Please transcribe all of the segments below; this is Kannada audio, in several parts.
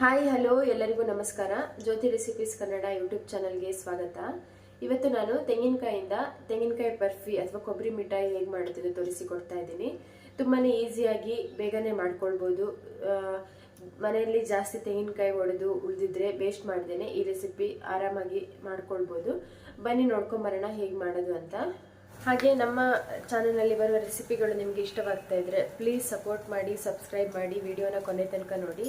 ಹಾಯ್ ಹಲೋ ಎಲ್ಲರಿಗೂ ನಮಸ್ಕಾರ. ಜ್ಯೋತಿ ರೆಸಿಪೀಸ್ ಕನ್ನಡ ಯೂಟ್ಯೂಬ್ ಚಾನಲ್ಗೆ ಸ್ವಾಗತ. ಇವತ್ತು ನಾನು ತೆಂಗಿನಕಾಯಿಂದ ತೆಂಗಿನಕಾಯಿ ಬರ್ಫಿ ಅಥವಾ ಕೊಬ್ಬರಿ ಮಿಠಾಯಿ ಹೇಗೆ ಮಾಡೋದು ತೋರಿಸಿಕೊಡ್ತಾ ಇದ್ದೀನಿ. ತುಂಬಾ ಈಸಿಯಾಗಿ ಬೇಗನೆ ಮಾಡ್ಕೊಳ್ಬೋದು. ಮನೆಯಲ್ಲಿ ಜಾಸ್ತಿ ತೆಂಗಿನಕಾಯಿ ಒಡೆದು ಉಳಿದಿದ್ರೆ ವೇಸ್ಟ್ ಮಾಡ್ದೇನೆ ಈ ರೆಸಿಪಿ ಆರಾಮಾಗಿ ಮಾಡ್ಕೊಳ್ಬೋದು. ಬನ್ನಿ ನೋಡ್ಕೊಂಬರೋಣ ಹೇಗೆ ಮಾಡೋದು ಅಂತ. ಹಾಗೆ ನಮ್ಮ ಚಾನಲಲ್ಲಿ ಬರುವ ರೆಸಿಪಿಗಳು ನಿಮಗೆ ಇಷ್ಟವಾಗ್ತಾ ಇದ್ರೆ ಪ್ಲೀಸ್ ಸಪೋರ್ಟ್ ಮಾಡಿ ಸಬ್ಸ್ಕ್ರೈಬ್ ಮಾಡಿ ವಿಡಿಯೋನ ಕೊನೆ ತನಕ ನೋಡಿ.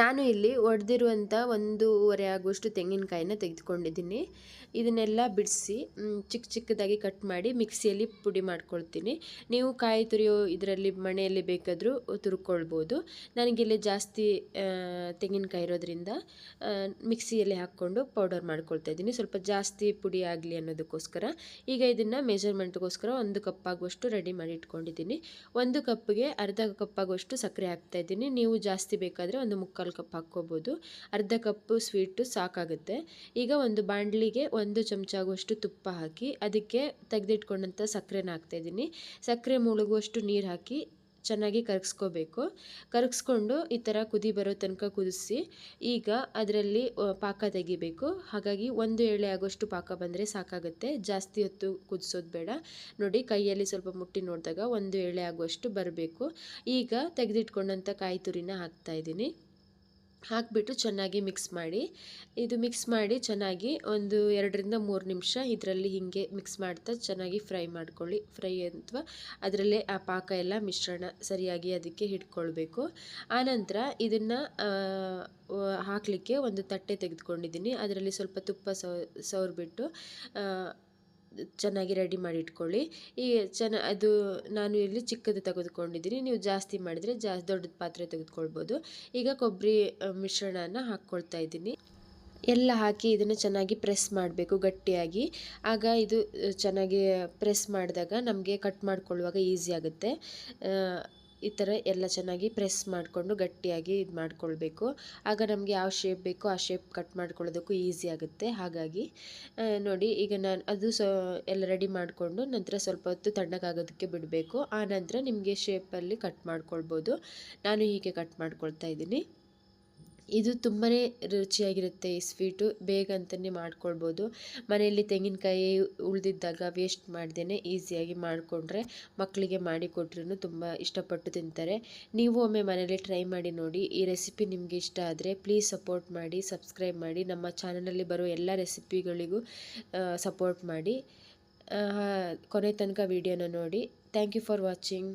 ನಾನು ಇಲ್ಲಿ ಒಡೆದಿರುವಂಥ ಒಂದೂವರೆ ಆಗುವಷ್ಟು ತೆಂಗಿನಕಾಯಿನ ತೆಗೆದುಕೊಂಡಿದ್ದೀನಿ. ಇದನ್ನೆಲ್ಲ ಬಿಡಿಸಿ ಚಿಕ್ಕ ಚಿಕ್ಕದಾಗಿ ಕಟ್ ಮಾಡಿ ಮಿಕ್ಸಿಯಲ್ಲಿ ಪುಡಿ ಮಾಡ್ಕೊಳ್ತೀನಿ. ನೀವು ಕಾಯಿ ತುರಿಯೋ ಇದರಲ್ಲಿ ಮಣೆಯಲ್ಲಿ ಬೇಕಾದರೂ ತುರ್ಕೊಳ್ಬೋದು. ನನಗಿಲ್ಲಿ ಜಾಸ್ತಿ ತೆಂಗಿನಕಾಯಿ ಇರೋದ್ರಿಂದ ಮಿಕ್ಸಿಯಲ್ಲಿ ಹಾಕ್ಕೊಂಡು ಪೌಡರ್ ಮಾಡ್ಕೊಳ್ತಾ ಇದ್ದೀನಿ. ಸ್ವಲ್ಪ ಜಾಸ್ತಿ ಪುಡಿ ಆಗಲಿ ಅನ್ನೋದಕ್ಕೋಸ್ಕರ. ಈಗ ಇದನ್ನು ಮೆಜರ್ಮೆಂಟ್ಗೋಸ್ಕರ ಒಂದು ಕಪ್ ಆಗುವಷ್ಟು ರೆಡಿ ಮಾಡಿ ಇಟ್ಕೊಂಡಿದ್ದೀನಿ. ಒಂದು ಕಪ್ಗೆ ಅರ್ಧ ಕಪ್ ಆಗುವಷ್ಟು ಸಕ್ಕರೆ ಹಾಕ್ತಾ ಇದ್ದೀನಿ. ನೀವು ಜಾಸ್ತಿ ಬೇಕಾದರೆ ಒಂದು ಮುಕ್ಕಾಲು ಕಪ್ ಹಾಕ್ಕೋಬೋದು. ಅರ್ಧ ಕಪ್ಪು ಸ್ವೀಟು ಸಾಕಾಗುತ್ತೆ. ಈಗ ಒಂದು ಬಾಣಲಿಗೆ ಒಂದು ಚಮಚ ಆಗುವಷ್ಟು ತುಪ್ಪ ಹಾಕಿ ಅದಕ್ಕೆ ತೆಗೆದಿಟ್ಕೊಂಡಂಥ ಸಕ್ಕರೆನ ಹಾಕ್ತಾಯಿದ್ದೀನಿ. ಸಕ್ಕರೆ ಮುಳುಗುವಷ್ಟು ನೀರು ಹಾಕಿ ಚೆನ್ನಾಗಿ ಕರಗಿಸ್ಕೋಬೇಕು. ಕರಗಿಸ್ಕೊಂಡು ಈ ಥರ ಕುದಿ ಬರೋ ತನಕ ಕುದಿಸಿ ಈಗ ಅದರಲ್ಲಿ ಪಾಕ ತೆಗಿಬೇಕು. ಹಾಗಾಗಿ ಒಂದು ಎಳೆ ಆಗೋಷ್ಟು ಪಾಕ ಬಂದರೆ ಸಾಕಾಗುತ್ತೆ. ಜಾಸ್ತಿ ಹೊತ್ತು ಕುದಿಸೋದು ಬೇಡ. ನೋಡಿ ಕೈಯಲ್ಲಿ ಸ್ವಲ್ಪ ಮುಟ್ಟಿ ನೋಡಿದಾಗ ಒಂದು ಎಳೆ ಆಗುವಷ್ಟು ಬರಬೇಕು. ಈಗ ತೆಗೆದಿಟ್ಕೊಂಡಂಥ ಕಾಯಿ ತುರಿನ ಹಾಕ್ತಾ ಇದ್ದೀನಿ ಹಾಕಿಬಿಟ್ಟು ಚೆನ್ನಾಗಿ ಮಿಕ್ಸ್ ಮಾಡಿ. ಇದು ಮಿಕ್ಸ್ ಮಾಡಿ ಚೆನ್ನಾಗಿ ಒಂದು ಎರಡರಿಂದ ಮೂರು ನಿಮಿಷ ಇದರಲ್ಲಿ ಹೀಗೆ ಮಿಕ್ಸ್ ಮಾಡ್ತಾ ಚೆನ್ನಾಗಿ ಫ್ರೈ ಮಾಡ್ಕೊಳ್ಳಿ. ಫ್ರೈ ಅಥವಾ ಅದರಲ್ಲೇ ಆ ಪಾಕ ಎಲ್ಲ ಮಿಶ್ರಣ ಸರಿಯಾಗಿ ಅದಕ್ಕೆ ಹಿಡ್ಕೊಳ್ಬೇಕು. ಆನಂತರ ಇದನ್ನು ಹಾಕಲಿಕ್ಕೆ ಒಂದು ತಟ್ಟೆ ತೆಗೆದುಕೊಂಡಿದ್ದೀನಿ. ಅದರಲ್ಲಿ ಸ್ವಲ್ಪ ತುಪ್ಪ ಸವ್ ಸವರ್ಬಿಟ್ಟು ಚೆನ್ನಾಗಿ ರೆಡಿ ಮಾಡಿ ಇಟ್ಕೊಳ್ಳಿ ಈ ಚೆನ್ನ, ಅದು ನಾನು ಇಲ್ಲಿ ಚಿಕ್ಕದು ತೆಗೆದುಕೊಂಡಿದ್ದೀನಿ. ನೀವು ಜಾಸ್ತಿ ಮಾಡಿದರೆ ಜಾಸ್ತಿ ದೊಡ್ಡದು ಪಾತ್ರೆ ತೆಗೆದುಕೊಳ್ಬೋದು. ಈಗ ಕೊಬ್ಬರಿ ಮಿಶ್ರಣನ ಹಾಕ್ಕೊಳ್ತಾ ಇದ್ದೀನಿ. ಎಲ್ಲ ಹಾಕಿ ಇದನ್ನು ಚೆನ್ನಾಗಿ ಪ್ರೆಸ್ ಮಾಡಬೇಕು ಗಟ್ಟಿಯಾಗಿ. ಆಗ ಇದು ಚೆನ್ನಾಗಿ ಪ್ರೆಸ್ ಮಾಡಿದಾಗ ನಮಗೆ ಕಟ್ ಮಾಡಿಕೊಳ್ಳುವಾಗ ಈಸಿ ಆಗುತ್ತೆ. ಈ ಥರ ಎಲ್ಲ ಚೆನ್ನಾಗಿ ಪ್ರೆಸ್ ಮಾಡಿಕೊಂಡು ಗಟ್ಟಿಯಾಗಿ ಇದು ಮಾಡ್ಕೊಳ್ಬೇಕು. ಆಗ ನಮಗೆ ಯಾವ ಶೇಪ್ ಬೇಕೋ ಆ ಶೇಪ್ ಕಟ್ ಮಾಡ್ಕೊಳ್ಳೋದಕ್ಕೂ ಈಸಿ ಆಗುತ್ತೆ. ಹಾಗಾಗಿ ನೋಡಿ, ಈಗ ನಾನು ಅದು ಸೊ, ಎಲ್ಲ ರೆಡಿ ಮಾಡಿಕೊಂಡು ನಂತರ ಸ್ವಲ್ಪ ಹೊತ್ತು ತಣ್ಣಗಾಗೋದಕ್ಕೆ ಬಿಡಬೇಕು. ಆ ನಂತರ ನಿಮಗೆ ಶೇಪಲ್ಲಿ ಕಟ್ ಮಾಡ್ಕೊಳ್ಬೋದು. ನಾನು ಹೀಗೆ ಕಟ್ ಮಾಡ್ಕೊಳ್ತಾ ಇದ್ದೀನಿ. ಇದು ತುಂಬಾ ರುಚಿಯಾಗಿರುತ್ತೆ ಈ ಸ್ವೀಟು. ಬೇಗ ಅಂತಲೇ ಮಾಡ್ಕೊಳ್ಬೋದು. ಮನೆಯಲ್ಲಿ ತೆಂಗಿನಕಾಯಿ ಉಳಿದಿದ್ದಾಗ ವೇಸ್ಟ್ ಮಾಡ್ದೇ ಈಸಿಯಾಗಿ ಮಾಡಿಕೊಂಡ್ರೆ ಮಕ್ಕಳಿಗೆ ಮಾಡಿ ಕೊಟ್ರೂ ತುಂಬ ಇಷ್ಟಪಟ್ಟು ತಿಂತಾರೆ. ನೀವು ಒಮ್ಮೆ ಮನೇಲಿ ಟ್ರೈ ಮಾಡಿ ನೋಡಿ. ಈ ರೆಸಿಪಿ ನಿಮಗೆ ಇಷ್ಟ ಆದರೆ ಪ್ಲೀಸ್ ಸಪೋರ್ಟ್ ಮಾಡಿ ಸಬ್ಸ್ಕ್ರೈಬ್ ಮಾಡಿ. ನಮ್ಮ ಚಾನಲಲ್ಲಿ ಬರೋ ಎಲ್ಲ ರೆಸಿಪಿಗಳಿಗೂ ಸಪೋರ್ಟ್ ಮಾಡಿ. ಕೊನೆ ತನಕ ವಿಡಿಯೋನ ನೋಡಿ. Thank you for watching